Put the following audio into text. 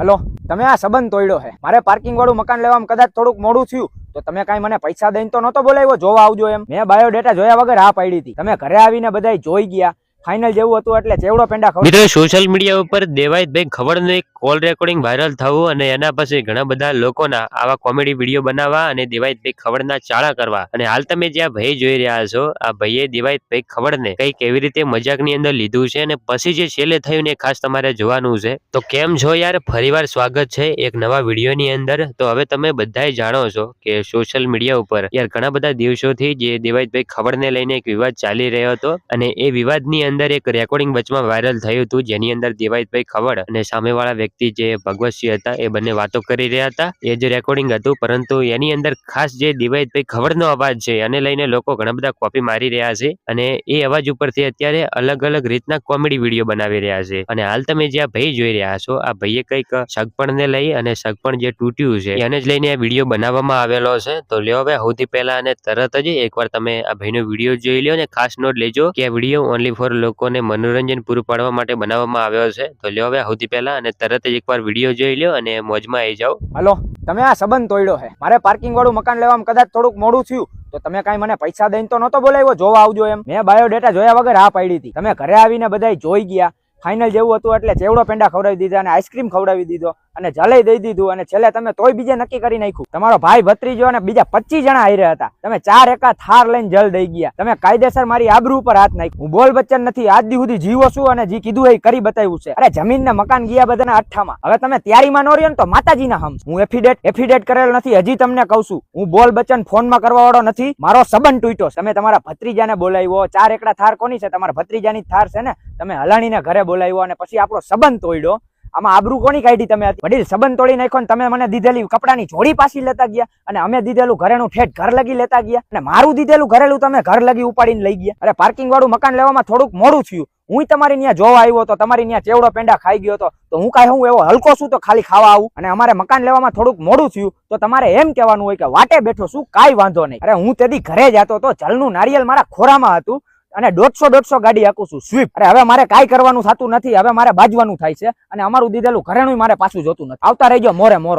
Hello, તમે આ સંબંધ તોડ્યો છે. મારે પાર્કિંગ વાળું મકાન લેવામાં કદાચ થોડુંક મોડું થયું, તો તમે કાંઈ મને પૈસા દઈને તો નતો બોલાવ્યો? જોવા આવજો એમ. મેં બાયોડેટા જોયા વગર હા પાડી હતી. તમે ઘરે આવીને બધા જોઈ ગયા. ફાઇનલ જેવું હતું એટલે ચેવડો પેંડા ખબર મિત્રો સોશિયલ મીડિયા ઉપર દેવાયતભાઈ ખબરનું એક કોલ રેકોર્ડિંગ વાયરલ થવું અને એના પછી ઘણા બધા લોકોના આવા કોમેડી વીડિયો બનાવવા અને દેવાયતભાઈ ખબરના ચાળા કરવા. અને હાલ તમે જે આ ભાઈ જોઈ રહ્યા છો, આ ભાઈએ દેવાયતભાઈ ખબરને કઈ એવી રીતે મજાકની અંદર લીધું છે અને પછી જે છેલ્લે થયું ને ખાસ તમારે જોવાનું છે. તો કેમ છો યાર? ફરીવાર સ્વાગત છે એક નવા વિડીયોની અંદર. તો હવે તમે બધાય જાણો છો કે સોશિયલ મીડિયા ઉપર યાર ઘણા બધા દિવસોથી જે દેવાયતભાઈ ખબરને લઈને એક વિવાદ ચાલી રહ્યો હતો અને એ વિવાદની અંદર એક રેકોર્ડિંગ વચમાં વાયરલ થયું હતું, જેની અંદર દેવાયતભાઈ ખવડ અને સામેવાળા વ્યક્તિ જે ભગવતસિંહ હતા, એ બંને વાતો કરી રહ્યા હતા. એ જે રેકોર્ડિંગ હતું, પરંતુ એની અંદર ખાસ જે દેવાયતભાઈ ખવડનો અવાજ છે, એને લઈને લોકો ઘણા બધા કોપી મારી રહ્યા છે અને એ અવાજ ઉપરથી અત્યારે અલગ અલગ રીતના કોમેડી વીડિયો બનાવી રહ્યા છે. અને હાલ તમે જે આ ભાઈ જોઈ રહ્યા છો, આ ભાઈએ કંઈક સગપણને લઈ અને સગપણ જે તૂટ્યું છે, એને જ લઈને આ વીડિયો બનાવવામાં આવેલો છે. તો લ્યો હવે સૌથી પહેલા અને તરત જ એકવાર તમે આ ભાઈનો વીડિયો જોઈ લો અને ખાસ નોટ લેજો કે આ વીડિયો ઓનલી ફોર લોકોને મનોરંજન પૂરું પાડવા માટે બનાવવામાં આવ્યો છે. તો લ્યો હવે સૌથી પહેલા અને તરત જ એકવાર વીડિયો જોઈ લ્યો અને મોજમાં આવી જાઓ. હલો, તમે આ સંબંધ તોડ્યો છે. મારે પાર્કિંગ વાળું મકાન લેવામાં કદાચ થોડુંક મોડું થયું, તો તમે કાંઈ મને પૈસા દઈને તો નતો બોલાવ્યો? જોવા આવજો એમ. મેં બાયોડેટા જોયા વગર હા પાડી હતી. તમે ઘરે આવીને બધા જોઈ ગયા. ફાઇનલ જેવું હતું એટલે ચેવડો પેંડા ખવડાવી દીધા અને આઈસ્ક્રીમ ખવડાવી દીધો. અને જલાઈ દઈ દીધું અને છેલ્લે તમે તોય બીજે નક્કી કરી નાખ્યું. તમારો ભાઈ ભત્રીજો અને બીજા પચીસ જણા આવી હતા. તમે ચાર એકા થાર લઈને જલ દઈ ગયા. તમે કાયદેસર મારી આબરૂ ઉપર હાથ નાખ્યું. હું બોલ બચ્ચન નથી. આજ સુધી જીવો છું અને જે કીધું એ કરી બતાવ્યું છે. અરે જમીન ને મકાન ગયા બધાના અઠ્ઠામાં હવે તમે તૈયારીમાં નો રહ્યો ને તો માતાજીના હમ. હું એફિડેટ એફિડેટ કરેલ નથી. હજી તમને કહું છું. હું બોલ બચ્ચન ફોનમાં કરવા વાળો નથી. મારો સંબંધ તૂટ્યો તમે તમારા ભત્રીજાને બોલાવ્યો. ચાર એકડા થાર કોની છે? તમારા ભત્રીજાની થાર છે ને? તમે હલાણીને ઘરે બોલાવ્યો અને પછી આપણો સંબંધ તોડ્યો. આમાં આબરૂ કોની કાઢી તમે હતી? વડીલ, સંબંધ તોડી નાખ્યો ને તમે મને દીધેલી કપડાની જોડી પાછી લેતા ગયા અને અમે દીધેલું ઘરેનું ઠેઠ ઘર લગી લેતા ગયા અને મારું દીધેલું ઘરેલું તમે ઘર લગી ઉપાડીને લઈ ગયા. અરે પાર્કિંગ વાળું મકાન લેવામાં થોડુંક મોડું થયું. હું તમારી ત્યાં જોવા આવ્યો તો તમારી ત્યાં ચેવડો પેંડા ખાઈ ગયો હતો. તો હું કાંઈ હું એવો હલકો છું તો ખાલી ખાવા આવું. અને અમારે મકાન લેવામાં થોડુંક મોડું થયું તો તમારે એમ કહેવાનું હોય કે વાટે બેઠો છું, કાંઈ વાંધો નહીં. અરે હું તેથી ઘરે જતો તો જલનું નારિયેલ મારા ખોરામાં હતું. અને દોઢસો દોઢસો ગાડી આપું છું સ્વીપ અરે હવે મારે કાંઈ કરવાનું થતું નથી, હવે મારે બાજવાનું થાય છે અને અમારું દીધેલું ઘરેણું મારે પાછું જોતું નથી. આવતા રહેજો, મોરે મોરો.